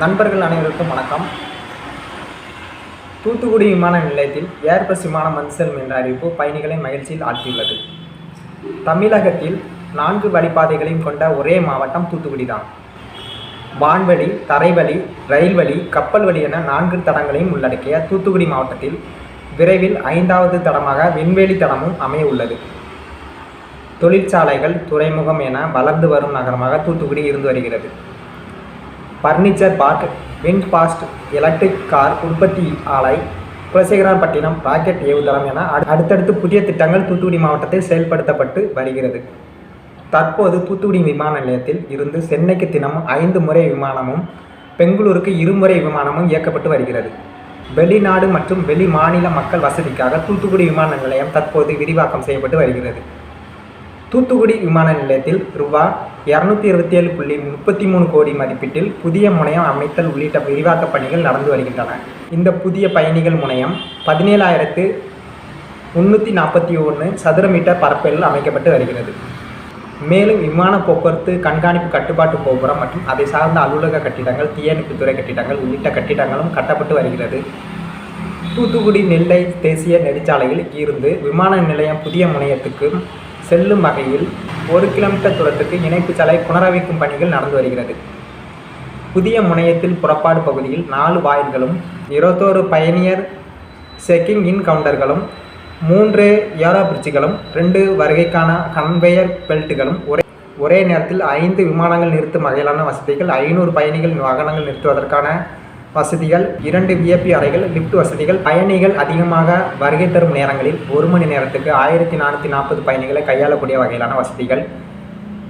நண்பர்கள் அனைவருக்கும் வணக்கம். தூத்துக்குடி விமான நிலையத்தில் ஏர்பஸ் விமானம் வந்து செல்லும் என்ற அறிவிப்பு பயணிகளை மகிழ்ச்சியில் ஆழ்த்தியுள்ளது. தமிழகத்தில் நான்கு வழிப்பாதைகளையும் கொண்ட ஒரே மாவட்டம் தூத்துக்குடி தான் வான்வழி தரைவழி ரயில்வழி கப்பல் வழி என நான்கு தடங்களையும் உள்ளடக்கிய தூத்துக்குடி மாவட்டத்தில் விரைவில் ஐந்தாவது தடமாக விண்வெளி தடமும் அமைய உள்ளது. தொழிற்சாலைகள் துறைமுகம் என வளர்ந்து வரும் நகரமாக தூத்துக்குடி இருந்து வருகிறது. Furniture park VinFast electric car உற்பத்தி ஆலை குலசேகரப்பட்டினம் ராக்கெட் ஏவுதளம் என அடுத்தடுத்து புதிய திட்டங்கள் தூத்துக்குடி மாவட்டத்தில் செயல்படுத்தப்பட்டு வருகிறது. தற்போது தூத்துக்குடி விமான நிலையத்தில் இருந்து சென்னைக்கு தினமும் ஐந்து முறை விமானமும் பெங்களூருக்கு இருமுறை விமானமும் இயக்கப்பட்டு வருகிறது. வெளிநாடு மற்றும் வெளி மாநில மக்கள் வசதிக்காக தூத்துக்குடி விமான நிலையம் தற்போது விரிவாக்கம் செய்யப்பட்டு வருகிறது. தூத்துக்குடி விமான நிலையத்தில் ரூபா இரநூத்தி இருபத்தி ஏழு புள்ளி முப்பத்தி மூணு கோடி மதிப்பீட்டில் புதிய முனையம் அமைத்தல் உள்ளிட்ட விரிவாக்க பணிகள் நடந்து வருகின்றன. இந்த புதிய பயணிகள் முனையம் பதினேழாயிரத்து முந்நூற்றி நாற்பத்தி ஒன்று சதுர மீட்டர் பரப்பில் அமைக்கப்பட்டு வருகிறது. மேலும் விமான போக்குவரத்து கண்காணிப்பு கட்டுப்பாட்டு கோபுரம் மற்றும் அதை சார்ந்த அலுவலக கட்டிடங்கள் தீயணைப்புத்துறை கட்டிடங்கள் உள்ளிட்ட கட்டிடங்களும் கட்டப்பட்டு வருகிறது. தூத்துக்குடி நெல்லை தேசிய நெடுஞ்சாலையில் இருந்து விமான நிலையம் புதிய முனையத்துக்கு செல்லும் வகையில் ஒரு கிலோமீட்டர் தூரத்துக்கு இணைப்பு சாலை புனரமைக்கும் பணிகள் நடந்து வருகிறது. புதிய முனையத்தில் புறப்பாடு பகுதியில் நாலு வாயில்களும் இருபத்தோரு பயணியர் செக்கிங் இன் கவுண்டர்களும் மூன்று ஏரோ பிரிட்ஜுகளும் ரெண்டு வருகைக்கான கன்வேயர் பெல்ட்டுகளும் ஒரே ஒரே நேரத்தில் ஐந்து விமானங்கள் நிறுத்தும் வகையிலான வசதிகள் ஐநூறு பயணிகள் வாகனங்கள் நிறுத்துவதற்கான வசதிகள் இரண்டு விஐபி அறைகள் லிஃப்ட் வசதிகள் பயணிகள் அதிகமாக வருகை தரும் நேரங்களில் ஒரு மணி நேரத்துக்கு ஆயிரத்தி நானூற்றி நாற்பது பயணிகளை கையாளக்கூடிய வகையிலான வசதிகள்.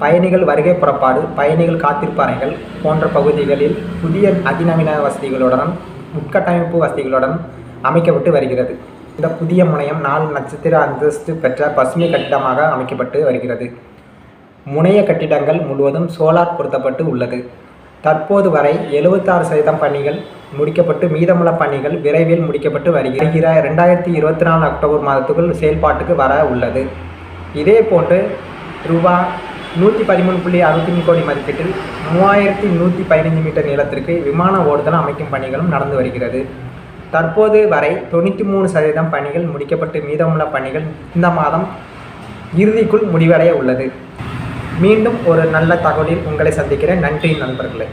பயணிகள் வருகை புறப்பாடு பயணிகள் காத்திருப்பு அறைகள் போன்ற பகுதிகளில் புதிய அதிநவீன வசதிகளுடன் உட்கட்டமைப்பு வசதிகளுடன் அமைக்கப்பட்டு வருகிறது. இந்த புதிய முனையம் நாலு நட்சத்திர அந்தஸ்து பெற்ற பசுமை கட்டிடமாக அமைக்கப்பட்டு வருகிறது. முனைய கட்டிடங்கள் முழுவதும் சோலார் பொருத்தப்பட்டு உள்ளது. தற்போது வரை எழுபத்தாறு சதவீதம் பணிகள் முடிக்கப்பட்டு மீதமுள்ள பணிகள் விரைவில் முடிக்கப்பட்டு வருகிற ரெண்டாயிரத்தி இருபத்தி நாலு அக்டோபர் மாதத்துக்குள் செயல்பாட்டுக்கு வர உள்ளது. இதே போன்று ரூபா நூற்றி பதிமூணு புள்ளி அறுபத்தி மூணு கோடி மதிப்பீட்டில் மூவாயிரத்தி நூற்றி பதினைஞ்சு மீட்டர் நீளத்திற்கு விமான ஓடுதளம் அமைக்கும் பணிகளும் நடந்து வருகிறது. தற்போது வரை தொண்ணூற்றி மூணு சதவீதம் பணிகள் முடிக்கப்பட்டு மீதமுள்ள பணிகள் இந்த மாதம் இறுதிக்குள் முடிவடைய உள்ளது. மீண்டும் ஒரு நல்ல தகவலில் உங்களை சந்திக்கிறேன். நன்றி நண்பர்களே.